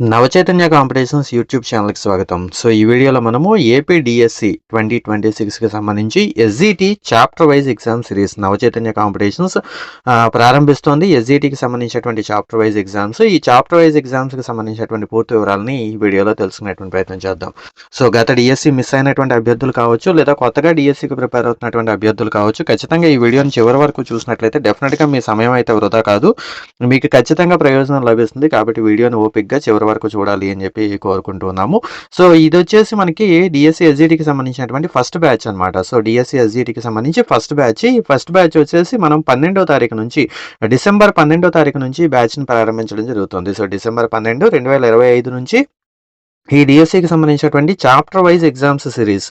Navachaitanya competitions YouTube ఛానల్కి స్వాగతం. So ఈ వీడియోలో మనము ఏపీ డిఎస్సి ట్వంటీ ట్వంటీ సిక్స్కి సంబంధించి SGT chapter wise exam series Navachaitanya competitions ప్రారంభిస్తోంది. ఎస్జిటికి సంబంధించినటువంటి చాప్టర్ వైజ్ ఎగ్జామ్స్. ఈ చాప్టర్ వైజ్ ఎగ్జామ్స్కి సంబంధించినటువంటి పూర్తి వివరాలని ఈ వీడియోలో తెలుసుకునేటువంటి ప్రయత్నం చేద్దాం. సో గత డిఎస్సి మిస్ అయినటువంటి అభ్యర్థులు కావచ్చు లేదా కొత్తగా డిఎస్సికి ప్రిపేర్ అవుతున్నటువంటి అభ్యర్థులు కావచ్చు ఖచ్చితంగా ఈ వీడియోని చివరి వరకు చూసినట్లయితే డెఫినెట్గా మీ సమయం అయితే వృధా కాదు. మీకు ఖచ్చితంగా ప్రయోజనం లభిస్తుంది కాబట్టి వీడియోని ఓపిక్గా చివరి వరకు చూడాలి అని చెప్పి కోరుకుంటున్నాము సో ఇది వచ్చేసి మనకి డిఎస్సి ఎస్జిటికి సంబంధించినటువంటి ఫస్ట్ బ్యాచ్ అన్నమాట. సో డిఎస్సి ఎస్జిటికి సంబంధించి ఫస్ట్ బ్యాచ్ ఈ ఫస్ట్ బ్యాచ్ వచ్చేసి మనం పన్నెండో తారీఖు నుంచి డిసెంబర్ పన్నెండో తారీఖు నుంచి ఈ బ్యాచ్ని ప్రారంభించడం జరుగుతుంది. సో డిసెంబర్ పన్నెండు రెండు వేల ఇరవై ఐదు నుంచి ఈ డిఎస్సికి సంబంధించినటువంటి chapter wise exams series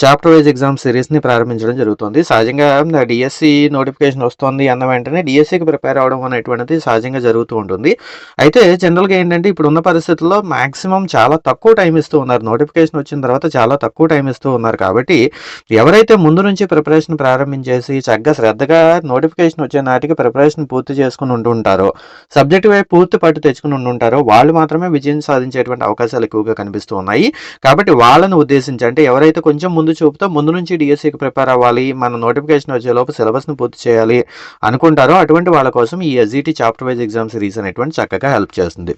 chapter wise exam సిరీస్ని ప్రారంభించడం జరుగుతుంది. సహజంగా డిఎస్సి నోటిఫికేషన్ వస్తుంది అన్న వెంటనే డిఎస్సికి ప్రిపేర్ అవడం అనేటువంటిది సహజంగా జరుగుతూ ఉంటుంది. అయితే జనరల్గా ఏంటంటే ఇప్పుడు ఉన్న పరిస్థితుల్లో మాక్సిమం చాలా తక్కువ టైం ఇస్తూ ఉన్నారు. నోటిఫికేషన్ వచ్చిన తర్వాత చాలా తక్కువ టైం ఇస్తూ ఉన్నారు. కాబట్టి ఎవరైతే ముందు నుంచి ప్రిపరేషన్ ప్రారంభించేసి చక్కగా శ్రద్ధగా నోటిఫికేషన్ వచ్చే నాటికి ప్రిపరేషన్ పూర్తి చేసుకుని ఉంటుంటారో సబ్జెక్ట్ వైపు పూర్తి పట్టు తెచ్చుకుని ఉంటుంటారో వాళ్ళు మాత్రమే విజయం సాధించేటువంటి అవకాశాలు ఎక్కువగా కనిపిస్తూ ఉన్నాయి. కాబట్టి వాళ్ళను ఉద్దేశించి అంటే ఎవరైతే కొంచెం ముందు చూపుతో ముందు నుంచి డిఎస్సికి ప్రిపేర్ అవ్వాలి మన నోటిఫికేషన్ వచ్చేలోపు సిలబస్ను పూర్తి చేయాలి అనుకుంటారో అటువంటి వాళ్ళ కోసం ఈ SGT chapter wise exam series అనేటువంటి చక్కగా హెల్ప్ చేస్తుంది.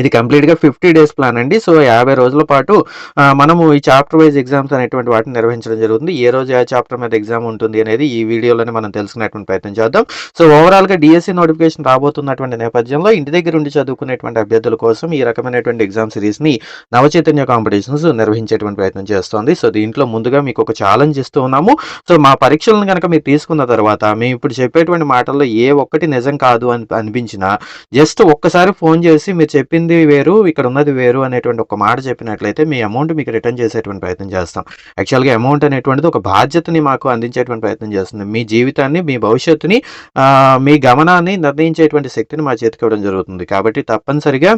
ఇది కంప్లీట్గా ఫిఫ్టీ డేస్ ప్లాన్ అండి. సో యాభై రోజుల పాటు మనము ఈ చాప్టర్ వైజ్ ఎగ్జామ్స్ అనేటువంటి వాటిని నిర్వహించడం జరుగుతుంది. ఏ రోజు ఏ చాప్టర్ మీద ఎగ్జామ్ ఉంటుంది అనేది ఈ వీడియోలోనే మనం తెలుసుకునేటువంటి ప్రయత్నం చేద్దాం. సో ఓవరాల్గా డిఎస్సి నోటిఫికేషన్ రాబోతున్నటువంటి నేపథ్యంలో ఇంటి దగ్గర ఉండి చదువుకునేటువంటి అభ్యర్థుల కోసం ఈ రకమైనటువంటి ఎగ్జామ్ సిరీస్ని నవచైతన్య కాంపిటీషన్స్ నిర్వహించేటువంటి ప్రయత్నం చేస్తోంది. సో దీంట్లో ముందుగా మీకు ఒక ఛాలెంజ్ ఇస్తూ ఉన్నాము. సో మా పరీక్షలను కనుక మీరు తీసుకున్న తర్వాత మేము ఇప్పుడు చెప్పేటువంటి మాటల్లో ఏ ఒక్కటి నిజం కాదు అని అనిపించినా జస్ట్ ఒక్కసారి ఫోన్ చేసి మీరు చెప్పింది వేరు ఇక్కడ ఉన్నది వేరు అనేటువంటి ఒక మాట చెప్పినట్లయితే మీ అమౌంట్ మీకు రిటర్న్ చేసేటువంటి ప్రయత్నం చేస్తాం. యాక్చువల్గా అమౌంట్ అనేటువంటిది ఒక బాధ్యతని మాకు అందించేటువంటి ప్రయత్నం చేస్తుంది. మీ జీవితాన్ని మీ భవిష్యత్తుని మీ గమనాన్ని నిర్ణయించేటువంటి శక్తిని మా చేతికి ఇవ్వడం జరుగుతుంది. కాబట్టి తప్పనిసరిగా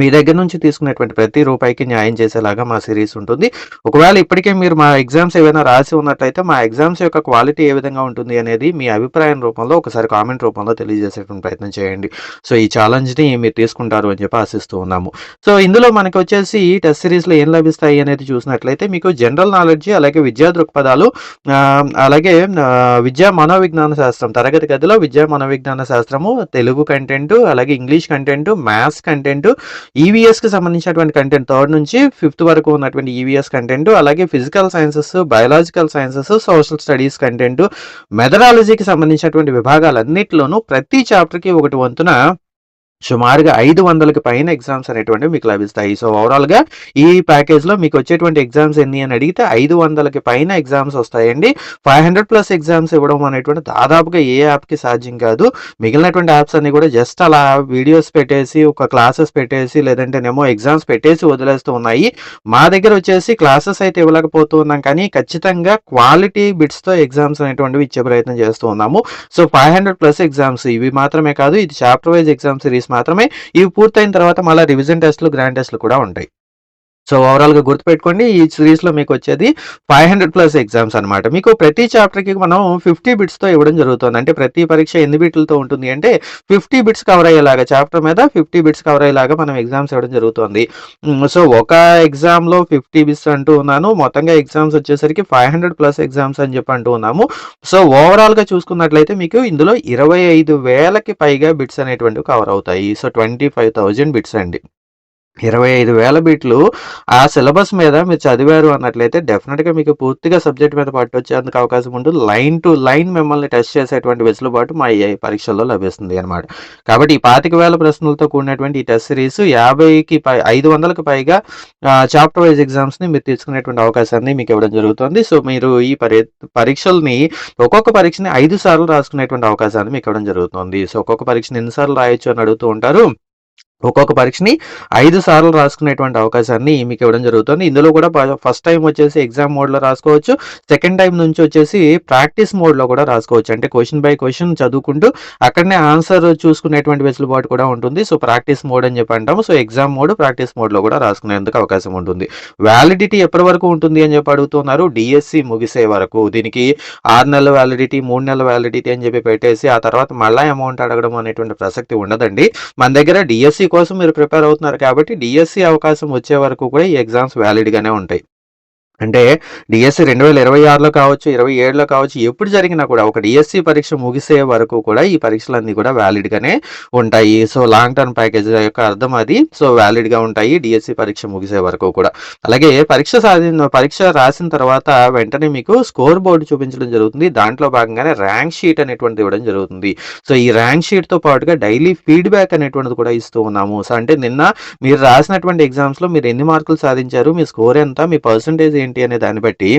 మీ దగ్గర నుంచి తీసుకునేటువంటి ప్రతి రూపాయికి న్యాయం చేసేలాగా మా సిరీస్ ఉంటుంది. ఒకవేళ ఇప్పటికే మీరు మా ఎగ్జామ్స్ ఏవైనా రాసి ఉన్నట్లయితే మా ఎగ్జామ్స్ యొక్క క్వాలిటీ ఏ విధంగా ఉంటుంది అనేది మీ అభిప్రాయం రూపంలో ఒకసారి కామెంట్ రూపంలో తెలియజేసేటువంటి ప్రయత్నం చేయండి. సో ఈ ఛాలెంజ్ని మీరు తీసుకుంటారు అని చెప్పి ఆశిస్తూ ఉన్నాము. సో ఇందులో మనకి వచ్చేసి టెస్ట్ సిరీస్లో ఏం లభిస్తాయి అనేది చూసినట్లయితే మీకు జనరల్ నాలెడ్జ్ అలాగే విద్యా దృక్పథాలు అలాగే విద్యా మనోవిజ్ఞాన శాస్త్రం తరగతి గదిలో విద్యా మనోవిజ్ఞాన శాస్త్రము తెలుగు కంటెంట్ అలాగే ఇంగ్లీష్ కంటెంట్ మ్యాథ్స్ కంటెంట్ ఈవీఎస్కి సంబంధించినటువంటి కంటెంట్ థర్డ్ నుంచి ఫిఫ్త్ వరకు ఉన్నటువంటి ఈవీఎస్ కంటెంట్ అలాగే physical sciences biological sciences social studies content మెథడాలజీకి సంబంధించినటువంటి విభాగాలన్నింటిలోనూ ప్రతి చాప్టర్కి ఒకటి వంతున సుమారుగా ఐదు వందలకి పైన ఎగ్జామ్స్ అనేటువంటివి మీకు లభిస్తాయి. సో ఓవరాల్గా ఈ ప్యాకేజ్లో మీకు వచ్చేటువంటి ఎగ్జామ్స్ ఎన్ని అని అడిగితే ఐదు వందలకి పైన ఎగ్జామ్స్ వస్తాయండి. ఫైవ్ హండ్రెడ్ ప్లస్ ఎగ్జామ్స్ ఇవ్వడం అనేటువంటి దాదాపుగా ఏ యాప్కి సాధ్యం కాదు. మిగిలినటువంటి యాప్స్ అన్ని కూడా జస్ట్ అలా వీడియోస్ పెట్టేసి ఒక క్లాసెస్ పెట్టేసి లేదంటేనేమో ఎగ్జామ్స్ పెట్టేసి వదిలేస్తూ ఉన్నాయి. మా దగ్గర వచ్చేసి క్లాసెస్ అయితే ఇవ్వలేకపోతూ ఉన్నాం కానీ ఖచ్చితంగా క్వాలిటీ బిట్స్తో ఎగ్జామ్స్ అనేటువంటివి ఇచ్చే ప్రయత్నం చేస్తూ ఉన్నాము. So five hundred plus exams ఇవి మాత్రమే కాదు ఇది చాప్టర్ వైజ్ ఎగ్జామ్ సిరీస్ మాత్రమే. ఇవి పూర్తయిన తర్వాత మళ్ళీ రివిజన్ టెస్ట్లు గ్రాండ్ టెస్ట్లు కూడా ఉంటాయి. సో ఓవరాల్గా గుర్తుపెట్టుకోండి ఈ సిరీస్లో మీకు వచ్చేది ఫైవ్ హండ్రెడ్ ప్లస్ ఎగ్జామ్స్ అనమాట మీకు ప్రతి చాప్టర్కి మనం ఫిఫ్టీ బిట్స్తో ఇవ్వడం జరుగుతుంది. అంటే ప్రతి పరీక్ష ఎన్ని బిట్లతో ఉంటుంది అంటే ఫిఫ్టీ బిట్స్ కవర్ అయ్యేలాగా చాప్టర్ మీద ఫిఫ్టీ బిట్స్ కవర్ అయ్యేలాగా మనం ఎగ్జామ్స్ ఇవ్వడం జరుగుతుంది. సో ఒక ఎగ్జామ్లో ఫిఫ్టీ బిట్స్ అంటూ ఉన్నాను. మొత్తంగా ఎగ్జామ్స్ వచ్చేసరికి ఫైవ్ హండ్రెడ్ ప్లస్ ఎగ్జామ్స్ అని చెప్పి అంటూ ఉన్నాము. సో ఓవరాల్గా చూసుకున్నట్లయితే మీకు ఇందులో ఇరవై ఐదు వేలకి పైగా బిట్స్ అనేటువంటివి కవర్ అవుతాయి. So twenty five thousand bits అండి. ఇరవై ఐదు వేల బిట్లు ఆ సిలబస్ మీద మీరు చదివారు అన్నట్లయితే డెఫినెట్గా మీకు పూర్తిగా సబ్జెక్ట్ మీద పట్టు వచ్చేందుకు అవకాశం ఉంటుంది. లైన్ టు లైన్ మిమ్మల్ని టెస్ట్ చేసేటువంటి వెసులుబాటు మా ఈ పరీక్షల్లో లభిస్తుంది అనమాట కాబట్టి ఈ పాతిక వేల ప్రశ్నలతో కూడినటువంటి ఈ టెస్ట్ సిరీస్ యాభైకి పై ఐదు వందలకు పైగా చాప్టర్ వైజ్ ఎగ్జామ్స్ని మీరు తీసుకునేటువంటి అవకాశాన్ని మీకు ఇవ్వడం జరుగుతుంది. సో మీరు ఈ పరి పరీక్షల్ని ఒక్కొక్క పరీక్షని ఐదు సార్లు రాసుకునేటువంటి అవకాశాన్ని మీకు ఇవ్వడం జరుగుతుంది. సో ఒక్కొక్క పరీక్షని ఎన్నిసార్లు రాయొచ్చు అని అడుగుతూ ఉంటారు. ఒక్కొక్క పరీక్షని ఐదు సార్లు రాసుకునేటువంటి అవకాశాన్ని మీకు ఇవ్వడం జరుగుతుంది. ఇందులో కూడా ఫస్ట్ టైం వచ్చేసి ఎగ్జామ్ మోడ్లో రాసుకోవచ్చు. సెకండ్ టైం నుంచి వచ్చేసి ప్రాక్టీస్ మోడ్లో కూడా రాసుకోవచ్చు. అంటే క్వశ్చన్ బై క్వశ్చన్ చదువుకుంటూ అక్కడనే ఆన్సర్ చూసుకునేటువంటి వెసులుబాటు కూడా ఉంటుంది. సో ప్రాక్టీస్ మోడ్ అని చెప్పి అంటాము. సో ఎగ్జామ్ మోడ్ ప్రాక్టీస్ మోడ్లో కూడా రాసుకునేందుకు అవకాశం ఉంటుంది. వ్యాలిడిటీ ఎప్పటి వరకు ఉంటుంది అని చెప్పి అడుగుతున్నారు. డిఎస్సి ముగిసే వరకు. దీనికి ఆరు నెలల వ్యాలిడిటీ మూడు నెలల వ్యాలిడిటీ అని చెప్పి పెట్టేసి ఆ తర్వాత మళ్ళీ అమౌంట్ అడగడం అనేటువంటి ప్రసక్తి ఉండదండి. మన దగ్గర డిఎస్సి కోసం మీరు ప్రిపేర్ అవుతున్నారు కాబట్టి డిఎస్సి అవకాశం వచ్చే వరకు కూడా ఈ ఎగ్జామ్స్ వ్యాలిడ్గానే ఉంటాయి. అంటే డిఎస్సి రెండు వేల ఇరవై ఆరులో కావచ్చు ఇరవై ఏడులో కావచ్చు ఎప్పుడు జరిగినా కూడా ఒక డిఎస్సి పరీక్ష ముగిసే వరకు కూడా ఈ పరీక్షలన్నీ కూడా వ్యాలిడ్గానే ఉంటాయి. సో లాంగ్ టర్మ్ ప్యాకేజ్ యొక్క అర్థం అది. సో వ్యాలిడ్గా ఉంటాయి డిఎస్సి పరీక్ష ముగిసే వరకు కూడా. అలాగే పరీక్ష సాధించిన పరీక్ష రాసిన తర్వాత వెంటనే మీకు స్కోర్ బోర్డు చూపించడం జరుగుతుంది. దాంట్లో భాగంగానే ర్యాంక్ షీట్ అనేటువంటిది ఇవ్వడం జరుగుతుంది. సో ఈ ర్యాంక్ షీట్తో పాటుగా డైలీ ఫీడ్బ్యాక్ అనేటువంటిది కూడా ఇస్తూ ఉన్నాము. సో అంటే నిన్న మీరు రాసినటువంటి ఎగ్జామ్స్లో మీరు ఎన్ని మార్కులు సాధించారు మీ స్కోర్ ఎంత మీ పర్సంటేజ్ ఏంటి అనే దాన్ని బట్టి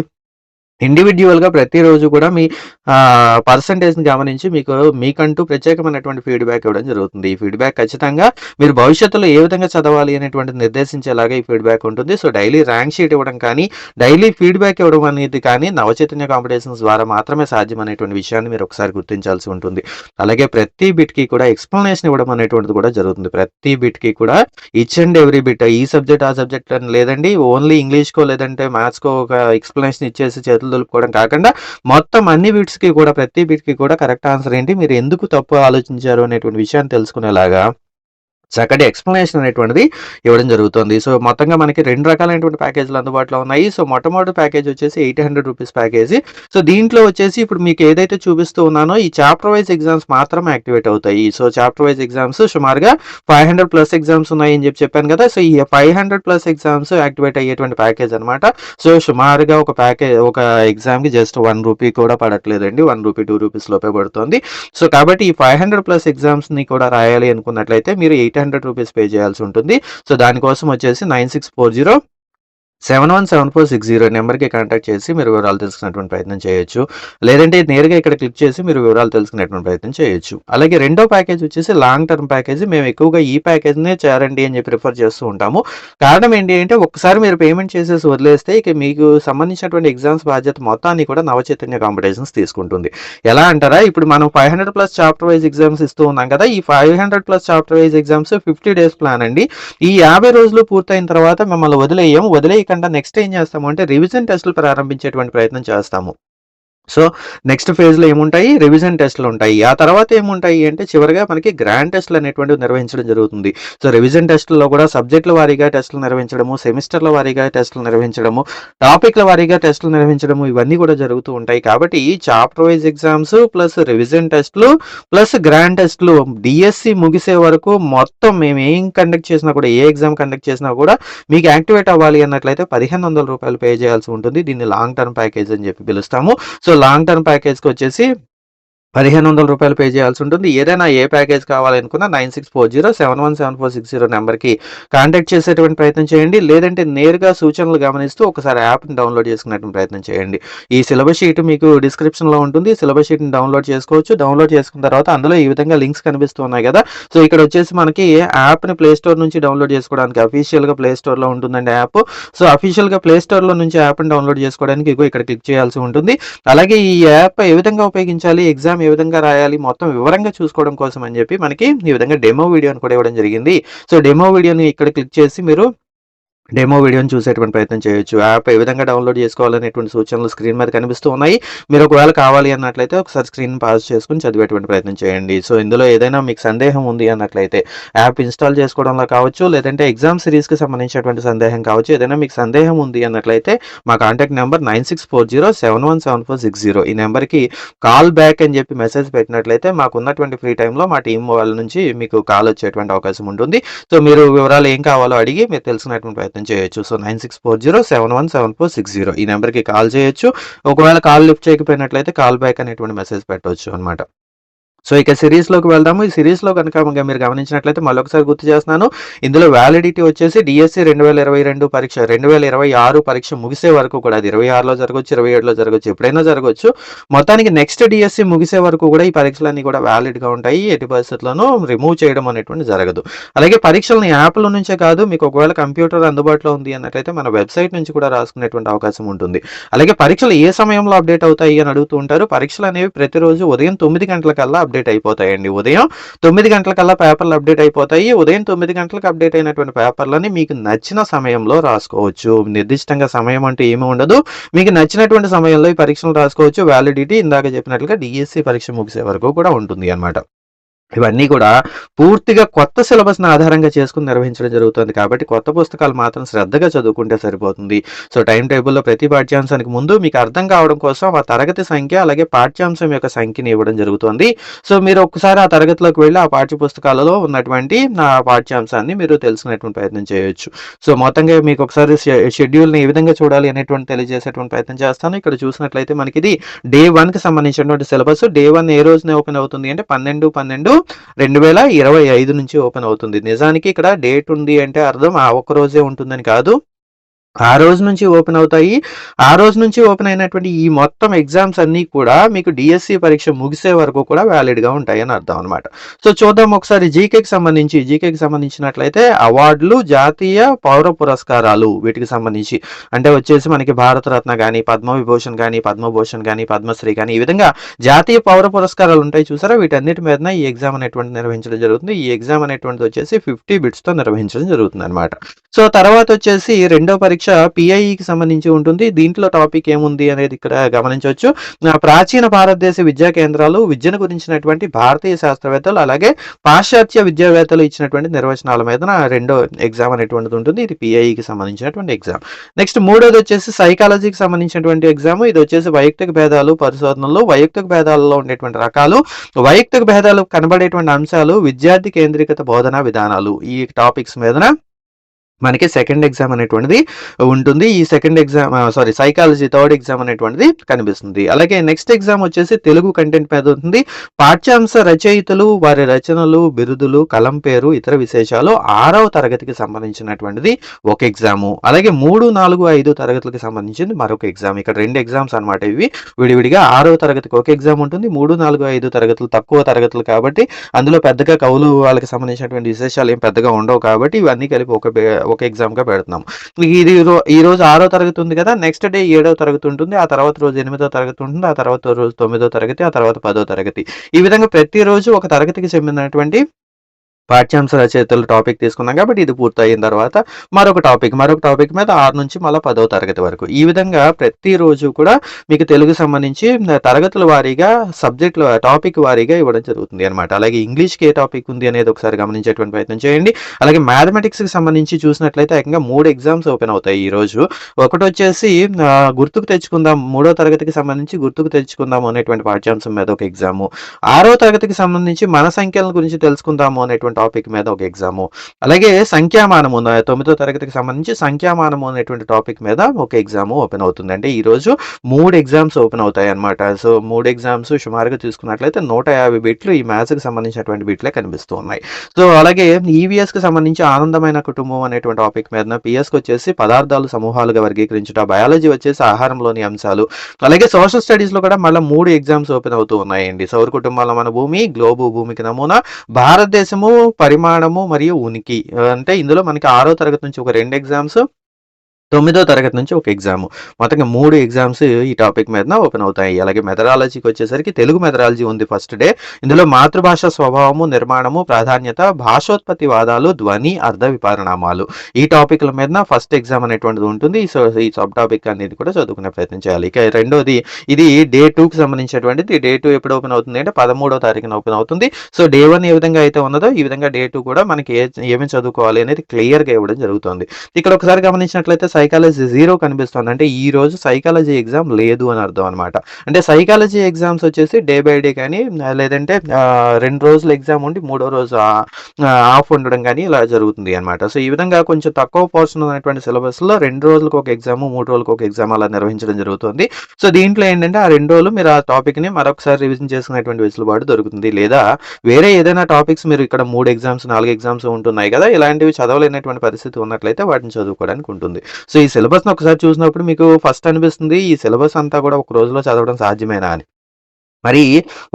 ఇండివిజువల్గా ప్రతిరోజు కూడా మీ పర్సంటేజ్ని గమనించి మీకు మీకంటూ ప్రత్యేకమైనటువంటి ఫీడ్బ్యాక్ ఇవ్వడం జరుగుతుంది. ఈ ఫీడ్బ్యాక్ ఖచ్చితంగా మీరు భవిష్యత్తులో ఏ విధంగా చదవాలి అనేటువంటి నిర్దేశించేలాగా ఈ ఫీడ్బ్యాక్ ఉంటుంది. సో డైలీ ర్యాంక్ షీట్ ఇవ్వడం కానీ డైలీ ఫీడ్బ్యాక్ ఇవ్వడం అనేది కానీ నవచైతన్య కాంపిటీషన్స్ ద్వారా మాత్రమే సాధ్యం అనేటువంటి విషయాన్ని మీరు ఒకసారి గుర్తించాల్సి ఉంటుంది. అలాగే ప్రతి బిట్కి కూడా ఎక్స్ప్లెనేషన్ ఇవ్వడం అనేటువంటిది కూడా జరుగుతుంది. ప్రతి బిట్కి కూడా ఇచ్ అండ్ ఎవ్రీ బిట్ ఈ సబ్జెక్ట్ ఆ సబ్జెక్ట్ అని లేదండి ఓన్లీ ఇంగ్లీష్కో లేదంటే మ్యాథ్స్కో ఒక ఎక్స్ప్లెనేషన్ ఇచ్చేసి చేతులు దులుపుకోవడం కాకుండా మొత్తం అన్ని బిట్స్కి కూడా ప్రతి బిట్కి కూడా కరెక్ట్ ఆన్సర్ ఏంటి? మీరు ఎందుకు తప్పు ఆలోచించారు అనేటువంటి విషయాన్ని తెలుసుకునేలాగా చక్కటి ఎక్స్ప్లెనేషన్ అనేటువంటిది ఇవ్వడం జరుగుతుంది. సో మొత్తంగా మనకి రెండు రకాలైనటువంటి ప్యాకేజీలు అందుబాటులో ఉన్నాయి. సో మొట్టమొదటి ప్యాకేజ్ వచ్చేసి eight hundred rupees package. So దీంట్లో వచ్చేసి ఇప్పుడు మీకు ఏదైతే చూపిస్తూ ఉన్నానో ఈ చాప్టర్ వైజ్ ఎగ్జామ్స్ మాత్రం యాక్టివేట్ అవుతాయి. సో చాప్టర్ వైజ్ ఎగ్జామ్స్ సుమారుగా ఫైవ్ హండ్రెడ్ ప్లస్ ఎగ్జామ్స్ ఉన్నాయని చెప్పి చెప్పాను కదా. సో ఈ five hundred plus exams activate అయ్యేటువంటి ప్యాకేజ్ అనమాట సో సుమారుగా ఒక ప్యాకేజ్ ఒక ఎగ్జామ్కి జస్ట్ వన్ రూపీ కూడా పడట్లేదండి. వన్ రూపీ టూ రూపీస్ లోపే పడుతుంది. సో కాబట్టి ఈ ఫైవ్ హండ్రెడ్ ప్లస్ ఎగ్జామ్స్ని కూడా రాయాలి అనుకున్నట్లయితే మీరు ఎయిట్ హండ్రెడ్ రూపీస్ పే చేయాల్సి ఉంటుంది. సో దానికోసం వచ్చేసి nine six four zero seven one seven four six zero నెంబర్కి కాంటాక్ట్ చేసి మీరు వివరాలు తెలుసుకునేటువంటి ప్రయత్నం చేయొచ్చు. లేదంటే నేరుగా ఇక్కడ క్లిక్ చేసి మీరు వివరాలు తెలుసుకునేటువంటి ప్రయత్నం చేయొచ్చు. అలాగే రెండో ప్యాకేజ్ వచ్చేసి లాంగ్ టర్మ్ ప్యాకేజ్. మేము ఎక్కువగా ఈ ప్యాకేజ్నే చేరండి అని చెప్పి ప్రిఫర్ చేస్తూ ఉంటాము. కారణం ఏంటి అంటే ఒకసారి మీరు పేమెంట్ చేసేసి వదిలేస్తే ఇక మీకు సంబంధించినటువంటి ఎగ్జామ్స్ బాధ్యత మొత్తాన్ని కూడా నవచైతన్య కాంపిటీషన్స్ తీసుకుంటుంది. ఎలా అంటారా? ఇప్పుడు మనం five hundred plus chapter wise exams ఇస్తూ ఉన్నాం కదా ఈ five hundred plus chapter wise exams fifty days plan అండి. ఈ యాభై రోజులు పూర్తయిన తర్వాత మిమ్మల్ని వదిలేయం. చేయకుండా నెక్స్ట్ ఏం చేస్తాము? అంటే రివిజన్ టెస్టులు ప్రారంభించేటువంటి ప్రయత్నం చేస్తాము. సో నెక్స్ట్ ఫేజ్లో ఏముంటాయి? రివిజన్ టెస్ట్లు ఉంటాయి. ఆ తర్వాత ఏముంటాయి అంటే చివరిగా మనకి గ్రాండ్ టెస్ట్లు అనేటువంటివి నిర్వహించడం జరుగుతుంది. సో రివిజన్ టెస్టుల్లో కూడా సబ్జెక్టుల వారీగా టెస్టులు నిర్వహించడము సెమిస్టర్ల వారీగా టెస్టులు నిర్వహించడము టాపిక్ల వారీగా టెస్టులు నిర్వహించడము ఇవన్నీ కూడా జరుగుతూ ఉంటాయి. కాబట్టి ఈ chapter wise exams plus revision టెస్ట్లు ప్లస్ గ్రాండ్ టెస్ట్లు డిఎస్సి ముగిసే వరకు మొత్తం మేము ఏం కండక్ట్ చేసినా కూడా ఏ ఎగ్జామ్ కండక్ట్ చేసినా కూడా మీకు యాక్టివేట్ అవ్వాలి అన్నట్లయితే పదిహేను వందల రూపాయలు పే చేయాల్సి ఉంటుంది. దీన్ని లాంగ్ టర్మ్ ప్యాకేజ్ అని చెప్పి పిలుస్తాము. సో లాంగ్ టర్మ్ ప్యాకేజ్కి వచ్చేసి పదిహేను వందల రూపాయలు పే చేయాల్సి ఉంటుంది. ఏదైనా ఏ ప్యాకేజ్ కావాలనుకున్నా nine six four zero seven one seven four six zero నెంబర్కి కాంటాక్ట్ చేసేటువంటి ప్రయత్నం చేయండి. లేదంటే నేరుగా సూచనలు గమనిస్తూ ఒకసారి యాప్ని డౌన్లోడ్ చేసుకునేటువంటి ప్రయత్నం చేయండి. ఈ సిలబస్ షీట్ మీకు డిస్క్రిప్షన్లో ఉంటుంది. సిలబస్ షీట్ని డౌన్లోడ్ చేసుకోవచ్చు. డౌన్లోడ్ చేసుకున్న తర్వాత అందులో ఈ విధంగా లింక్స్ కనిపిస్తూ ఉన్నాయి కదా. సో ఇక్కడ వచ్చేసి మనకి యాప్ని ప్లే స్టోర్ నుంచి డౌన్లోడ్ చేసుకోవడానికి అఫీషియల్గా ప్లేస్టోర్లో ఉంటుందండి యాప్ సో అఫీషియల్గా ప్లేస్టోర్లో నుంచి యాప్ని డౌన్లోడ్ చేసుకోవడానికి ఇక్కడ క్లిక్ చేయాల్సి ఉంటుంది. అలాగే ఈ యాప్ ఏ విధంగా ఉపయోగించాలి? ఎగ్జామ్ ఏ విధంగా రాయాలి మొత్తం వివరంగా చూసుకోవడం కోసం అని చెప్పి మనకి ఈ విధంగా డెమో వీడియోని కూడా ఇవ్వడం జరిగింది. సో డెమో వీడియోని ఇక్కడ క్లిక్ చేసి మీరు డెమో వీడియోని చూసేటువంటి ప్రయత్నం చేయొచ్చు. యాప్ ఏ విధంగా డౌన్లోడ్ చేసుకోవాలనేటువంటి సూచనలు స్క్రీన్ మీద కనిపిస్తూ ఉన్నాయి. మీరు ఒకవేళ కావాలి అన్నట్లయితే ఒకసారి స్క్రీన్ పాస్ చేసుకుని చదివేటువంటి ప్రయత్నం చేయండి. సో ఇందులో ఏదైనా మీకు సందేహం ఉంది అన్నట్లయితే యాప్ ఇన్స్టాల్ చేసుకోవడంలో కావచ్చు లేదంటే ఎగ్జామ్ సిరీస్కి సంబంధించినటువంటి సందేహం కావచ్చు ఏదైనా మీకు సందేహం ఉంది అన్నట్లయితే మా contact number nine six four zero seven one seven four six zero. ఈ నెంబర్కి కాల్ బ్యాక్ అని చెప్పి మెసేజ్ పెట్టినట్లయితే మాకు ఉన్నటువంటి ఫ్రీ టైంలో మా టీం వాళ్ళ నుంచి మీకు కాల్ వచ్చేటువంటి అవకాశం ఉంటుంది. సో మీరు వివరాలు ఏం కావాలో అడిగి మీరు తెలుసుకునేటువంటి ప్రయత్నం చేయొచ్చు. So nine six four zero seven one seven four six zero ఈ నెంబర్కి కాల్ చేయొచ్చు. ఒకవేళ కాల్ లిఫ్ట్ చేయకపోయినట్లయితే కాల్ బ్యాక్ అనేటువంటి మెసేజ్ పెట్టవచ్చు అనమాట సో ఇక సిరీస్లోకి వెళ్దాము. ఈ సిరీస్లో కనుక మీరు గమనించినట్లయితే మళ్ళొకసారి గుర్తు చేస్తున్నాను. ఇందులో వ్యాలిడిటీ వచ్చేసి డిఎస్సి రెండు వేల ఇరవై రెండు పరీక్ష రెండు వేల ఇరవై ఆరు పరీక్ష ముగిసే వరకు కూడా అది ఇరవై ఆరులో జరగవచ్చు ఇరవై ఏడులో జరగవచ్చు ఎప్పుడైనా జరగవచ్చు మొత్తానికి నెక్స్ట్ డిఎస్సి ముగిసే వరకు కూడా ఈ పరీక్షలన్నీ కూడా వ్యాలిడ్గా ఉంటాయి. ఎట్టి పరిస్థితుల్లోనూ రిమూవ్ చేయడం అనేటువంటి జరగదు. అలాగే పరీక్షలను యాప్ల నుంచే కాదు మీకు ఒకవేళ కంప్యూటర్ అందుబాటులో ఉంది అన్నట్లయితే మన వెబ్సైట్ నుంచి కూడా రాసుకునేటువంటి అవకాశం ఉంటుంది. అలాగే పరీక్షలు ఏ సమయంలో అప్డేట్ అవుతాయి అని అడుగుతూ ఉంటారు. పరీక్షలు అనేవి ప్రతిరోజు ఉదయం తొమ్మిది గంటలకల్లా అప్డేట్ అయిపోతాయండి. ఉదయం తొమ్మిది గంటలకల్లా పేపర్లు అప్డేట్ అయిపోతాయి. ఉదయం తొమ్మిది గంటలకు అప్డేట్ అయినటువంటి పేపర్లని మీకు నచ్చిన సమయంలో రాసుకోవచ్చు. నిర్దిష్టంగా సమయం అంటే ఏమీ ఉండదు. మీకు నచ్చినటువంటి సమయంలో ఈ పరీక్షలు రాసుకోవచ్చు. వ్యాలిడిటీ ఇందాక చెప్పినట్లుగా డిఎస్సి పరీక్ష ముగిసే వరకు కూడా ఉంటుంది అన్నమాట. ఇవన్నీ కూడా పూర్తిగా కొత్త సిలబస్‌ని ఆధారంగా చేసుకుని నిర్వహించడం జరుగుతుంది కాబట్టి కొత్త పుస్తకాలు మాత్రం శ్రద్ధగా చదువుకుంటే సరిపోతుంది. సో, టైం టేబుల్‌లో ప్రతి పాఠ్యాంశానికి ముందు మీకు అర్థం కావడం కోసం ఆ తరగతి సంఖ్య, అలాగే పాఠ్యాంశం యొక్క సంఖ్యని ఇవ్వడం జరుగుతుంది. సో, మీరు ఒక్కసారి ఆ తరగతిలోకి వెళ్ళి ఆ పాఠ్య పుస్తకాలలో ఉన్నటువంటి ఆ పాఠ్యాంశాన్ని మీరు తెలుసుకునేటువంటి ప్రయత్నం చేయొచ్చు. సో, మొత్తంగా మీకు ఒకసారి షెడ్యూల్‌ని ఏ విధంగా చూడాలి అనేటువంటి తెలియజేసేటువంటి ప్రయత్నం చేస్తాను. ఇక్కడ చూసినట్లయితే మనకి ఇది డే వన్కి సంబంధించినటువంటి సిలబస్. డే వన్ ఏ రోజున ఓపెన్ అవుతుంది అంటే పన్నెండు పన్నెండు రెండు వేల ఇరవై ఐదు నుంచి ఓపెన్ అవుతుంది. నిజానికి ఇక్కడ డేట్ ఉంది అంటే అర్థం ఆ ఒక్క రోజే ఉంటుందని కాదు. ఆ రోజు నుంచి ఓపెన్ అవుతాయి. ఆ రోజు నుంచి ఓపెన్ అయినటువంటి ఈ మొత్తం ఎగ్జామ్స్ అన్నీ కూడా మీకు డిఎస్సి పరీక్ష ముగిసే వరకు కూడా వ్యాలిడ్‌గా అని అర్థం అనమాట. సో, చూద్దాం ఒకసారి జీకేకి సంబంధించి జీకేకి సంబంధించినట్లయితే అవార్డులు, జాతీయ పౌర పురస్కారాలు వీటికి సంబంధించి అంటే వచ్చేసి మనకి భారతరత్న కానీ పద్మవిభూషణ్ కానీ పద్మభూషణ్ కానీ పద్మశ్రీ కానీ ఈ విధంగా జాతీయ పౌర పురస్కారాలు ఉంటాయి చూసారా? వీటన్నిటి మీద ఈ ఎగ్జామ్ అనేటువంటి నిర్వహించడం జరుగుతుంది. ఈ ఎగ్జామ్ అనేటువంటిది వచ్చేసి 50 బిట్స్‌తో నిర్వహించడం జరుగుతుంది అనమాట సో, తర్వాత వచ్చేసి రెండో పరీక్ష పీఐఈకి సంబంధించి ఉంటుంది. దీంట్లో టాపిక్ ఏముంది అనేది ఇక్కడ గమనించవచ్చు ప్రాచీన భారతదేశ విద్యా కేంద్రాలు, విద్యను గురించినటువంటి భారతీయ శాస్త్రవేత్తలు, అలాగే పాశ్చాత్య విద్యావేత్తలు ఇచ్చినటువంటి నిర్వచనాల మీద రెండో ఎగ్జామ్ అనేటువంటిది ఉంటుంది. ఇది పీఐఈకి సంబంధించినటువంటి ఎగ్జామ్. నెక్స్ట్ మూడోది వచ్చేసి సైకాలజీకి సంబంధించినటువంటి ఎగ్జామ్. ఇది వచ్చేసి వైయక్తిక భేదాలు, పరిశోధనలు, వైయక్తిక భేదాలలో ఉండేటువంటి రకాలు, వైయక్తిక భేదాలు కనబడేటువంటి అంశాలు, విద్యార్థి కేంద్రీకృత బోధనా విధానాలు ఈ టాపిక్స్ మీదన మనకి సెకండ్ ఎగ్జామ్ అనేటువంటిది ఉంటుంది. ఈ second exam sorry psychology third exam అనేటువంటిది కనిపిస్తుంది. అలాగే నెక్స్ట్ ఎగ్జామ్ వచ్చేసి తెలుగు కంటెంట్ మీద ఉంటుంది. పాఠ్యాంశ రచయితలు, వారి రచనలు, బిరుదులు, కలం పేరు, ఇతర విశేషాలు ఆరవ తరగతికి సంబంధించినటువంటిది ఒక ఎగ్జాము. అలాగే మూడు నాలుగు ఐదు తరగతులకు సంబంధించింది మరొక ఎగ్జామ్. ఇక్కడ రెండు ఎగ్జామ్స్ అనమాట ఇవి. విడివిడిగా ఆరవ తరగతికి ఒక ఎగ్జామ్ ఉంటుంది. 3, 4, 5 తరగతులు తక్కువ తరగతులు కాబట్టి అందులో పెద్దగా కవులు వాళ్ళకి సంబంధించినటువంటి విశేషాలు ఏం పెద్దగా ఉండవు కాబట్టి ఇవన్నీ కలిపి ఒక ఒక ఎగ్జామ్‌గా పెడుతున్నాం. ఇది ఈ రోజు ఆరో తరగతి ఉంది కదా! నెక్స్ట్ డే ఏడవ తరగతి ఉంటుంది. ఆ తర్వాత రోజు ఎనిమిదో తరగతి ఉంటుంది. ఆ తర్వాత రోజు తొమ్మిదో తరగతి, ఆ తర్వాత పదో తరగతి. ఈ విధంగా ప్రతిరోజు ఒక తరగతికి చెందినటువంటి పాఠ్యాంశ రచయితలు టాపిక్ తీసుకున్నాం కాబట్టి ఇది పూర్తయిన తర్వాత మరొక టాపిక్, మరొక టాపిక్ మీద ఆరు నుంచి మళ్ళీ పదవ తరగతి వరకు. ఈ విధంగా ప్రతిరోజు కూడా మీకు తెలుగు సంబంధించి తరగతుల వారీగా సబ్జెక్టుల టాపిక్ వారీగా ఇవ్వడం జరుగుతుంది అనమాట. అలాగే ఇంగ్లీష్‌కి ఏ టాపిక్ ఉంది అనేది ఒకసారి గమనించేటువంటి ప్రయత్నం చేయండి. అలాగే మ్యాథమెటిక్స్‌కి సంబంధించి చూసినట్లయితే ఏకంగా మూడు ఎగ్జామ్స్ ఓపెన్ అవుతాయి ఈరోజు. ఒకటి వచ్చేసి గుర్తుకు తెచ్చుకుందాం మూడో తరగతికి సంబంధించి గుర్తుకు తెచ్చుకుందాము అనేటువంటి పాఠ్యాంశం మీద ఒక ఎగ్జాము. ఆరో తరగతికి సంబంధించి మన సంఖ్యల గురించి తెలుసుకుందాము అనేటువంటి టాపిక్ మీద ఒక ఎగ్జాము. అలాగే సంఖ్యామానము తొమ్మిదో తరగతికి సంబంధించి సంఖ్యామానము అనేటువంటి టాపిక్ మీద ఒక ఎగ్జామ్ ఓపెన్ అవుతుంది. అంటే ఈరోజు మూడు ఎగ్జామ్స్ ఓపెన్ అవుతాయి అనమాట సో, మూడు ఎగ్జామ్స్ సుమారుగా చూసుకున్నట్లయితే 150 బిట్లు ఈ మ్యాథ్స్‌కి సంబంధించినటువంటి బిట్లే కనిపిస్తూ ఉన్నాయి. సో, అలాగే ఈవీఎస్‌కి సంబంధించి ఆనందమైన కుటుంబం అనేటువంటి టాపిక్ మీద పిఎస్కి వచ్చేసి పదార్థాలు సమూహాలుగా వర్గీకరించుట, బయాలజీ వచ్చేసి ఆహారంలోని అంశాలు, అలాగే సోషల్ స్టడీస్‌లో కూడా మళ్ళీ మూడు ఎగ్జామ్స్ ఓపెన్ అవుతూ ఉన్నాయండి. సౌర కుటుంబాల మన భూమి, గ్లోబు భూమికి నమూనా, భారతదేశము పరిమాణము మరియు ఉనికి. అంటే ఇందులో మనకి ఆరో తరగతి నుంచి ఒక రెండు ఎగ్జామ్స్, తొమ్మిదో తరగతి నుంచి ఒక ఎగ్జామ్ మొత్తంగా మూడు ఎగ్జామ్స్ ఈ టాపిక్ మీద ఓపెన్ అవుతాయి. అలాగే మెథడాలజీకి వచ్చేసరికి తెలుగు మెథడాలజీ ఉంది ఫస్ట్ డే. ఇందులో మాతృభాష స్వభావము, నిర్మాణము, ప్రాధాన్యత, భాషోత్పత్తి వాదాలు, ధ్వని, అర్ధ విపరిణామాలు. ఈ టాపిక్‌ల మీద ఫస్ట్ ఎగ్జామ్ అనేటువంటిది ఉంటుంది. సో, ఈ సబ్ టాపిక్ అనేది కూడా చదువుకునే ప్రయత్నం చేయాలి. ఇక రెండోది ఇది డే టూకి సంబంధించినటువంటిది. డే టూ ఎప్పుడు ఓపెన్ అవుతుంది అంటే 13వ తారీఖున ఓపెన్ అవుతుంది. సో, డే వన్ ఏ విధంగా అయితే ఉన్నదో ఈ విధంగా డే టూ కూడా మనకి ఏ ఏమేమి చదువుకోవాలి అనేది క్లియర్‌గా ఇవ్వడం జరుగుతుంది. ఇక్కడ ఒకసారి గమనించినట్లయితే సైకాలజీ జీరో కనిపిస్తుంది. అంటే ఈ రోజు సైకాలజీ ఎగ్జామ్ లేదు అని అర్థం అనమాట. అంటే సైకాలజీ ఎగ్జామ్స్ వచ్చేసి డే బై డే కానీ లేదంటే రెండు రోజులు ఎగ్జామ్ ఉండి మూడో రోజు ఆఫ్ ఉండడం కానీ ఇలా జరుగుతుంది అనమాట. సో, ఈ విధంగా కొంచెం తక్కువ పోర్షన్ ఉన్నటువంటి సిలబస్‌లో రెండు రోజులకు ఒక ఎగ్జామ్ మూడు రోజులకు ఒక ఎగ్జామ్ అలా నిర్వహించడం జరుగుతుంది. సో, దీంట్లో ఏంటంటే ఆ రెండు రోజులు మీరు ఆ టాపిక్‌ని మరొకసారి రివిజన్ చేసుకునేటువంటి వెసులుబాటు దొరుకుతుంది. లేదా వేరే ఏదైనా టాపిక్స్ మీరు ఇక్కడ మూడు ఎగ్జామ్స్, నాలుగు ఎగ్జామ్స్ ఉంటున్నాయి కదా! ఇలాంటివి చదవలేనటువంటి పరిస్థితి ఉన్నట్లయితే వాటిని చదువుకోవడానికి ఉంటుంది. సో, ఈ సిలబస్‌ని ఒకసారి చూసినప్పుడు మీకు ఫస్ట్ అనిపిస్తుంది ఈ సిలబస్ అంతా కూడా ఒక రోజులో చదవడం సాధ్యమేనా అని. మరి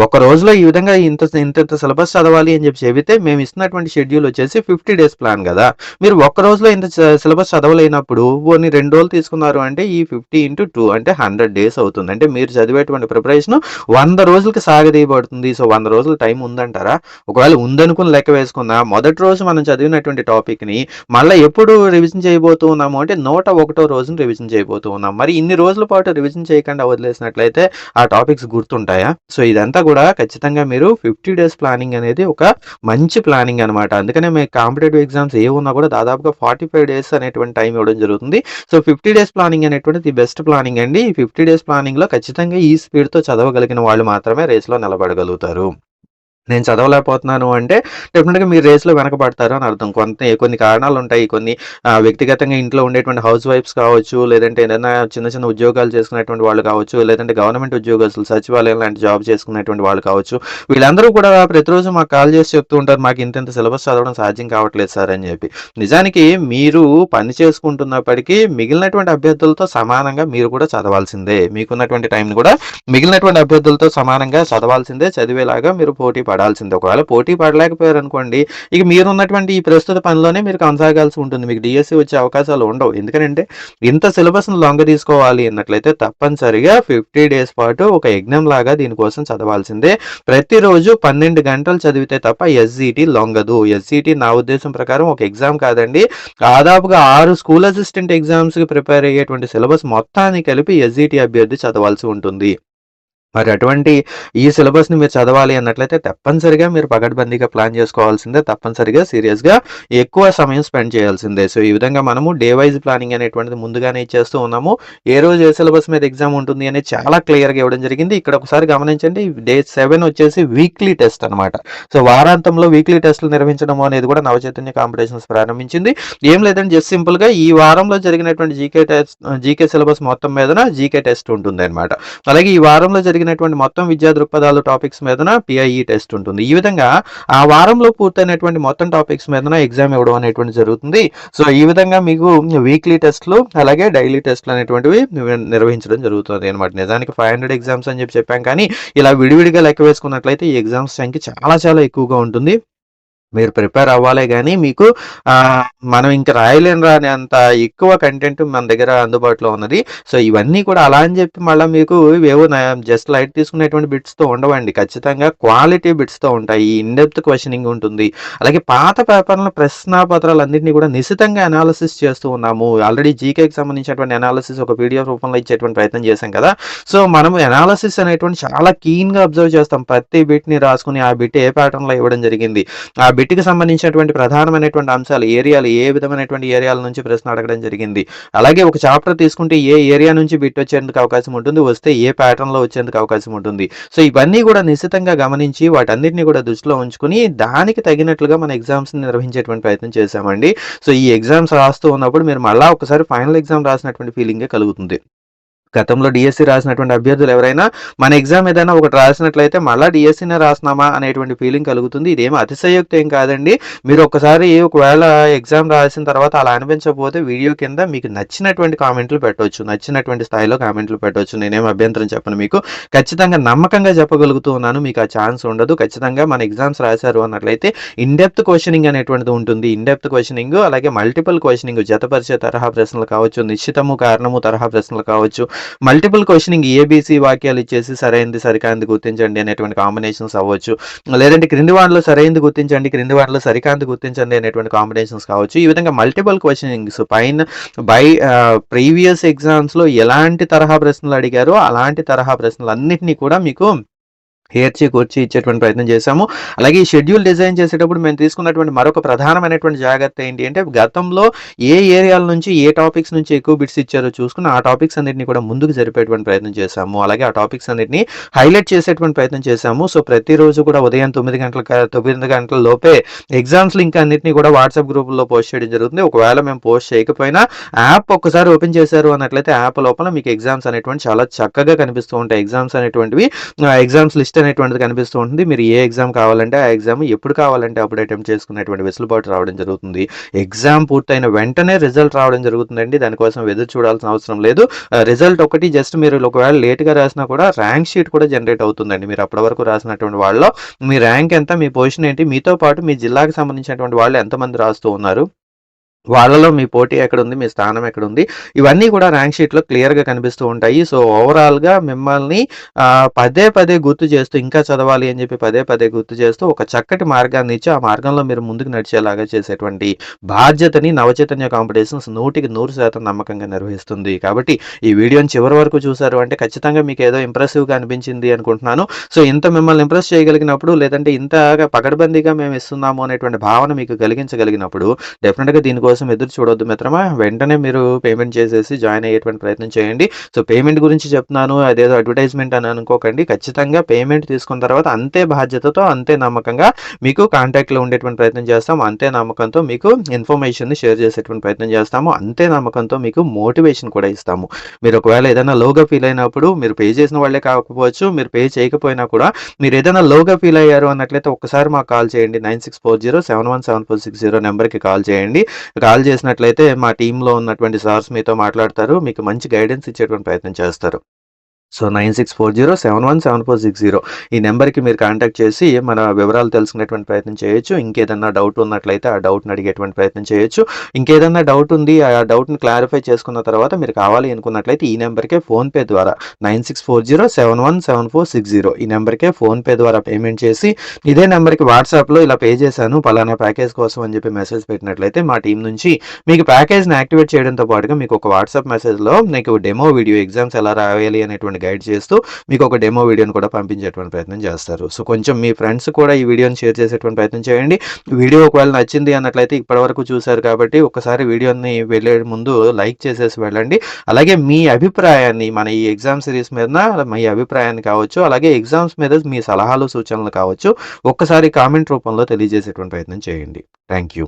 ఒక రోజులో ఈ విధంగా ఇంత ఇంత సిలబస్ చదవాలి అని చెప్పి చెబితే మేము ఇస్తున్నటువంటి షెడ్యూల్ వచ్చేసి 50 డేస్ ప్లాన్ కదా మీరు ఒక్క రోజులో ఇంత సిలబస్ చదవలేనప్పుడు ఓన్ని రెండు రోజులు తీసుకున్నారు అంటే ఈ 50 ఇంటూ టూ అంటే 100 డేస్ అవుతుంది. అంటే మీరు చదివేటువంటి ప్రిపరేషన్ వంద రోజులకి సాగదీయబడుతుంది. సో, వంద రోజులు టైం ఉందంటారా? ఒకవేళ ఉందనుకుని లెక్క వేసుకున్నా మొదటి రోజు మనం చదివినటువంటి టాపిక్‌ని మళ్ళీ ఎప్పుడు రివిజన్ చేయబోతూ ఉన్నాము అంటే 101 రోజున రివిజన్ చేయబోతూ ఉన్నాం. మరి ఇన్ని రోజుల పాటు రివిజన్ చేయకుండా వదిలేసినట్లయితే ఆ టాపిక్స్ గుర్తుంటాయా? సో ఇదంతా కూడా ఖచ్చితంగా మీరు ఫిఫ్టీ డేస్ ప్లానింగ్ అనేది ఒక మంచి ప్లానింగ్ అనమాట అందుకనే మీ కాంపిటేటివ్ ఎగ్జామ్స్ ఏ ఉన్నా కూడా దాదాపుగా ఫార్టీ ఫైవ్ డేస్ అనేటువంటి టైం ఇవ్వడం జరుగుతుంది. సో ఫిఫ్టీ డేస్ ప్లానింగ్ అనేటువంటిది బెస్ట్ ప్లానింగ్ అండి. ఈ ఫిఫ్టీ డేస్ ప్లానింగ్లో ఖచ్చితంగా ఈ స్పీడ్తో చదవగలిగిన వాళ్ళు మాత్రమే రేస్లో నిలబడగలుగుతారు. నేను చదవలేకపోతున్నాను అంటే డెఫినెట్గా మీరు రేస్లో వెనకబడతారు అని అర్థం. కొంత కొన్ని కారణాలు ఉంటాయి. కొన్ని వ్యక్తిగతంగా ఇంట్లో ఉండేటువంటి హౌస్ వైఫ్స్ కావచ్చు లేదంటే ఏదైనా చిన్న చిన్న ఉద్యోగాలు చేసుకునేటువంటి వాళ్ళు కావచ్చు లేదంటే గవర్నమెంట్ ఉద్యోగస్తులు సచివాలయం లాంటి జాబ్ చేసుకునేటువంటి వాళ్ళు కావచ్చు వీళ్ళందరూ కూడా ప్రతిరోజు మాకు కాల్ చేసి చెప్తూ ఉంటారు మాకు ఇంత ఇంత సిలబస్ చదవడం సాధ్యం కావట్లేదు సార్ అని చెప్పి. నిజానికి మీరు పని చేసుకుంటున్నప్పటికీ మిగిలినటువంటి అభ్యర్థులతో సమానంగా మీరు కూడా చదవాల్సిందే. మీకున్నటువంటి టైంని కూడా మిగిలినటువంటి అభ్యర్థులతో సమానంగా చదవాల్సిందే. చదివేలాగా మీరు పోటీ పడాల్సింది. ఒకవేళ పోటీ పడలేకపోయారు అనుకోండి ఇక మీరున్నటువంటి ఈ ప్రస్తుత పనిలోనే మీరు కొనసాగాల్సి ఉంటుంది. మీకు డిఎస్సి వచ్చే అవకాశాలు ఉండవు. ఎందుకంటే ఇంత సిలబస్ను లొంగ తీసుకోవాలి అన్నట్లయితే తప్పనిసరిగా ఫిఫ్టీ డేస్ పాటు ఒక యజ్ఞం లాగా దీనికోసం చదవాల్సిందే. ప్రతిరోజు పన్నెండు గంటలు చదివితే తప్ప ఎస్జిటి లొంగదు. ఎస్జిటి నా ఉద్దేశం ప్రకారం ఒక ఎగ్జామ్ కాదండి. దాదాపుగా ఆరు స్కూల్ అసిస్టెంట్ ఎగ్జామ్స్కి ప్రిపేర్ అయ్యేటువంటి సిలబస్ మొత్తాన్ని కలిపి ఎస్జిటి అభ్యర్థి చదవాల్సి ఉంటుంది. మరి అటువంటి ఈ సిలబస్ని మీరు చదవాలి అన్నట్లయితే తప్పనిసరిగా మీరు పగడ్బందీగా ప్లాన్ చేసుకోవాల్సిందే తప్పనిసరిగా సీరియస్గా ఎక్కువ సమయం స్పెండ్ చేయాల్సిందే. సో ఈ విధంగా మనము డే వైజ్ ప్లానింగ్ అనేటువంటిది ముందుగానే ఇచ్చేస్తూ ఉన్నాము. ఏ రోజు ఏ సిలబస్ మీద ఎగ్జామ్ ఉంటుంది అనేది చాలా క్లియర్గా ఇవ్వడం జరిగింది. ఇక్కడ ఒకసారి గమనించండి డే సెవెన్ వచ్చేసి వీక్లీ టెస్ట్ అనమాట సో వారాంతంలో వీక్లీ టెస్టులు నిర్వహించడం అనేది కూడా నవచైతన్య కాంపిటీషన్స్ ప్రారంభించింది. ఏం లేదండి జస్ట్ సింపుల్గా ఈ వారంలో జరిగినటువంటి జీకే టెస్ట్ జీకే సిలబస్ మొత్తం మీదన జీకే టెస్ట్ ఉంటుంది అనమాట అలాగే ఈ వారంలో జరిగిన జరిగినటువంటి మొత్తం విద్యా దృక్పథాలు టాపిక్స్ మీదన పిఐఈ టెస్ట్ ఉంటుంది. ఈ విధంగా ఆ వారంలో పూర్తయినటువంటి మొత్తం టాపిక్స్ మీదన ఎగ్జామ్ ఇవ్వడం అనేటువంటి జరుగుతుంది. సో ఈ విధంగా మీకు వీక్లీ టెస్ట్లు అలాగే డైలీ టెస్ట్లు అనేటువంటివి నిర్వహించడం జరుగుతుంది అనమాట నిజానికి ఫైవ్ హండ్రెడ్ ఎగ్జామ్స్ అని చెప్పి చెప్పాం కానీ ఇలా విడివిడిగా లెక్క వేసుకున్నట్లయితే ఈ ఎగ్జామ్స్ సంఖ్య చాలా చాలా ఎక్కువగా ఉంటుంది. మీరు ప్రిపేర్ అవ్వాలే కానీ మీకు మనం ఇంకా రాయలేని రాని అంత ఎక్కువ కంటెంట్ మన దగ్గర అందుబాటులో ఉన్నది. సో ఇవన్నీ కూడా అలా అని చెప్పి మళ్ళీ మీకు ఇవేవో జస్ట్ లైట్ తీసుకునేటువంటి బిట్స్తో ఉండవండి. ఖచ్చితంగా క్వాలిటీ బిట్స్తో ఉంటాయి. ఇన్డెప్త్ క్వశ్చనింగ్ ఉంటుంది. అలాగే పాత పేపర్ల ప్రశ్నాపత్రాలు అన్నింటినీ కూడా నిశితంగా అనాలిసిస్ చేస్తూ ఉన్నాము. ఆల్రెడీ జీకేకి సంబంధించినటువంటి అనాలిసిస్ ఒక పీడిఎఫ్ రూపంలో ఇచ్చేటువంటి ప్రయత్నం చేశాం కదా. సో మనం అనాలిసిస్ అనేటువంటి చాలా కీన్గా అబ్జర్వ్ చేస్తాం. ప్రతి బిట్ని రాసుకుని ఆ బిట్ ఏ ప్యాటర్న్లో ఇవ్వడం జరిగింది. ఆ బిట్కి సంబంధించినటువంటి ప్రధానమైనటువంటి అంశాలు ఏరియాలు ఏ విధమైనటువంటి ఏరియాల నుంచి ప్రశ్న అడగడం జరిగింది. అలాగే ఒక చాప్టర్ తీసుకుంటే ఏ ఏరియా నుంచి బిట్ వచ్చేందుకు అవకాశం ఉంటుంది వస్తే ఏ ప్యాటర్న్లో వచ్చేందుకు అవకాశం ఉంటుంది. సో ఇవన్నీ కూడా నిశ్చితంగా గమనించి వాటన్నిటిని కూడా దృష్టిలో ఉంచుకుని దానికి తగినట్లుగా మన ఎగ్జామ్స్ నిర్వహించేటువంటి ప్రయత్నం చేశామండి. సో ఈ ఎగ్జామ్స్ రాస్తూ ఉన్నప్పుడు మీరు మళ్ళీ ఒకసారి ఫైనల్ ఎగ్జామ్ రాసినటువంటి ఫీలింగే కలుగుతుంది. గతంలో డిఎస్సి రాసినటువంటి అభ్యర్థులు ఎవరైనా మన ఎగ్జామ్ ఏదైనా ఒకటి రాసినట్లయితే మళ్ళీ డిఎస్సీనే రాసినామా అనేటువంటి ఫీలింగ్ కలుగుతుంది. ఇదేం అతిశయోక్తి ఏం కాదండి. మీరు ఒకసారి ఒకవేళ ఎగ్జామ్ రాసిన తర్వాత అలా అనిపించకపోతే వీడియో కింద మీకు నచ్చినటువంటి కామెంట్లు పెట్టవచ్చు నచ్చినటువంటి స్థాయిలో కామెంట్లు పెట్టవచ్చు నేనేం అభ్యంతరం చెప్పను మీకు. ఖచ్చితంగా నమ్మకంగా చెప్పగలుగుతూ ఉన్నాను మీకు ఆ ఛాన్స్ ఉండదు. ఖచ్చితంగా మన ఎగ్జామ్స్ రాశారు అన్నట్లయితే ఇన్డెప్త్ క్వశ్చనింగ్ అనేటువంటిది ఉంటుంది. ఇన్డెప్త్ క్వశ్చనింగ్ అలాగే మల్టిపుల్ క్వశ్చనింగ్ జతపరిచే తరహా ప్రశ్నలు కావచ్చు నిశ్చితము కారణము తరహా ప్రశ్నలు కావచ్చు మల్టిపుల్ క్వశ్చనింగ్ ఏబీసీ వాక్యాలు ఇచ్చేసి సరైనది సరికాంది గుర్తించండి అనేటువంటి కాంబినేషన్స్ అవ్వచ్చు. లేదంటే క్రింది వాటిలో సరైనది గుర్తించండి క్రింది వాటిలో సరికాంతి గుర్తించండి అనేటువంటి కాంబినేషన్స్ కావచ్చు. ఈ విధంగా మల్టిపుల్ క్వశ్చనింగ్స్ పైన బై ప్రీవియస్ ఎగ్జామ్స్లో ఎలాంటి తరహా ప్రశ్నలు అడిగారో అలాంటి తరహా ప్రశ్నలు అన్నింటినీ కూడా మీకు హేర్చి కూర్చి ఇచ్చేటువంటి ప్రయత్నం చేశాము. అలాగే ఈ షెడ్యూల్ డిజైన్ చేసేటప్పుడు మేము తీసుకున్నటువంటి మరొక ప్రధానమైనటువంటి జాగ్రత్త ఏంటి అంటే గతంలో ఏ ఏరియాల నుంచి ఏ టాపిక్స్ నుంచి ఎక్కువ బిట్స్ ఇచ్చారో చూసుకుని ఆ టాపిక్స్ అన్నింటినీ కూడా ముందుకు జరిపేటువంటి ప్రయత్నం చేశాము. అలాగే ఆ టాపిక్స్ అన్నింటినీ హైలైట్ చేసేటువంటి ప్రయత్నం చేశాము. సో ప్రతిరోజు కూడా ఉదయం తొమ్మిది గంటల తొమ్మిది గంటల లోపే ఎగ్జామ్స్ లింక్ అన్నింటినీ కూడా వాట్సాప్ గ్రూపుల్లో పోస్ట్ చేయడం జరుగుతుంది. ఒకవేళ మేము పోస్ట్ చేయకపోయినా యాప్ ఒక్కసారి ఓపెన్ చేశారు అన్నట్లయితే యాప్ లోపల మీకు ఎగ్జామ్స్ అనేటువంటి చాలా చక్కగా కనిపిస్తూ ఉంటాయి. ఎగ్జామ్స్ అనేటువంటివి ఎగ్జామ్స్ లిస్ట్ అనేటువంటిది కనిపిస్తూ ఉంటుంది. మీరు ఏ ఎగ్జామ్ కావాలంటే ఆ ఎగ్జామ్ ఎప్పుడు కావాలంటే అప్పుడు అటెంప్ట్ చేసుకునేటువంటి వెసులుబాటు రావడం జరుగుతుంది. ఎగ్జామ్ పూర్తయిన వెంటనే రిజల్ట్ రావడం జరుగుతుందండి. దానికోసం ఎదురు చూడాల్సిన అవసరం లేదు. రిజల్ట్ ఒకటి జస్ట్ మీరు ఒకవేళ లేట్గా రాసినా కూడా ర్యాంక్ షీట్ కూడా జనరేట్ అవుతుందండి. మీరు అప్పటి వరకు రాసినటువంటి వాళ్ళలో మీ ర్యాంక్ ఎంత మీ పొజిషన్ ఏంటి మీతో పాటు మీ జిల్లాకి సంబంధించినటువంటి వాళ్ళు ఎంతమంది రాస్తూ ఉన్నారు? వాళ్ళలో మీ పోటీ ఎక్కడుంది? మీ స్థానం ఎక్కడుంది? ఇవన్నీ కూడా ర్యాంక్ షీట్‌లో క్లియర్‌గా కనిపిస్తూ ఉంటాయి. సో, ఓవరాల్‌గా మిమ్మల్ని పదే పదే గుర్తు చేస్తూ ఇంకా చదవాలి అని చెప్పి పదే పదే గుర్తు చేస్తూ ఒక చక్కటి మార్గాన్ని ఇచ్చి, ఆ మార్గంలో మీరు ముందుకు నడిచేలాగా చేసేటువంటి బాధ్యతని నవచైతన్య కాంపిటీషన్స్ 100కి 100% నమ్మకంగా నిర్వహిస్తుంది. కాబట్టి ఈ వీడియోని చివరి వరకు చూసారు అంటే ఖచ్చితంగా మీకు ఏదో ఇంప్రెసివ్‌గా అనిపించింది అనుకుంటున్నాను. సో, ఇంత మిమ్మల్ని ఇంప్రెస్ చేయగలిగినప్పుడు లేదంటే ఇంతగా పకడ్బందీగా మేము ఇస్తున్నాము అనేటువంటి భావన మీకు కలిగించగలిగినప్పుడు డెఫినెట్గా దీనికోసం కోసం ఎదురు చూడొద్దు మిత్రమా. వెంటనే మీరు పేమెంట్ చేసేసి జాయిన్ అయ్యేటువంటి ప్రయత్నం చేయండి. సో, పేమెంట్ గురించి చెప్తున్నాను అదేదో అడ్వర్టైజ్‌మెంట్ అని అనుకోకండి. ఖచ్చితంగా పేమెంట్ తీసుకున్న తర్వాత అంతే బాధ్యతతో, అంతే నమ్మకంగా మీకు కాంటాక్ట్‌లో ఉండేటువంటి ప్రయత్నం చేస్తాం. అంతే నమ్మకంతో మీకు ఇన్ఫర్మేషన్‌ని షేర్ చేసేటువంటి ప్రయత్నం చేస్తాము. అంతే నమ్మకంతో మీకు మోటివేషన్ కూడా ఇస్తాము. మీరు ఒకవేళ ఏదైనా లోగా ఫీల్ అయినప్పుడు మీరు పే చేసిన వాళ్ళే కాకపోవచ్చు, మీరు పే చేయకపోయినా కూడా మీరు ఏదైనా లోగా ఫీల్ అయ్యారు అన్నట్లయితే ఒక్కసారి మాకు కాల్ చేయండి. 9640717460 నెంబర్‌కి కాల్ చేయండి. కాల్ చేసినట్లయితే మా టీంలో ఉన్నటువంటి సార్స్ మీతో మాట్లాడతారు. మీకు మంచి గైడెన్స్ ఇచ్చేటువంటి ప్రయత్నం చేస్తారు. సో, 9640717460 ఈ నెంబర్‌కి మీరు కాంటాక్ట్ చేసి మన వివరాలు తెలుసుకునేటువంటి ప్రయత్నం చేయొచ్చు. ఇంకేదన్నా డౌట్ ఉన్నట్లయితే ఆ డౌట్‌ని అడిగేటువంటి ప్రయత్నం చేయొచ్చు. ఇంకేదన్నా డౌట్ ఉంది ఆ డౌట్‌ని క్లారిఫై చేసుకున్న తర్వాత మీరు కావాలి అనుకున్నట్లయితే ఈ నెంబర్‌కే ఫోన్‌పే ద్వారా 9640717460 ఈ నెంబర్‌కే ఫోన్‌పే ద్వారా పేమెంట్ చేసి ఇదే నెంబర్‌కి వాట్సాప్‌లో ఇలా పే చేశాను పలానా ప్యాకేజ్ కోసం అని చెప్పి మెసేజ్ పెట్టినట్లయితే మా టీం నుంచి మీకు ప్యాకేజ్‌ని యాక్టివేట్ చేయడంతో పాటుగా మీకు ఒక వాట్సాప్ మెసేజ్‌లో మీకు డెమో వీడియో ఎగ్జామ్స్ ఎలా రాయాలి అనేటువంటి గైడ్ చేస్తూ మీకు ఒక డెమో వీడియోని కూడా పంపించేటువంటి ప్రయత్నం చేస్తారు. సో, కొంచెం మీ ఫ్రెండ్స్ కూడా ఈ వీడియోని షేర్ చేసేటువంటి ప్రయత్నం చేయండి. వీడియో ఒకవేళ నచ్చింది అన్నట్లయితే ఇప్పటివరకు చూశారు కాబట్టి ఒక్కసారి వీడియోని వెళ్ళే ముందు లైక్ చేసేసి వెళ్ళండి. అలాగే మీ అభిప్రాయాన్ని మన ఈ ఎగ్జామ్ సిరీస్ మీద మీ అభిప్రాయాన్ని కావచ్చు, అలాగే ఎగ్జామ్స్ మీద మీ సలహాలు, సూచనలు కావచ్చు ఒక్కసారి కామెంట్ రూపంలో తెలియజేసేటువంటి ప్రయత్నం చేయండి. Thank you.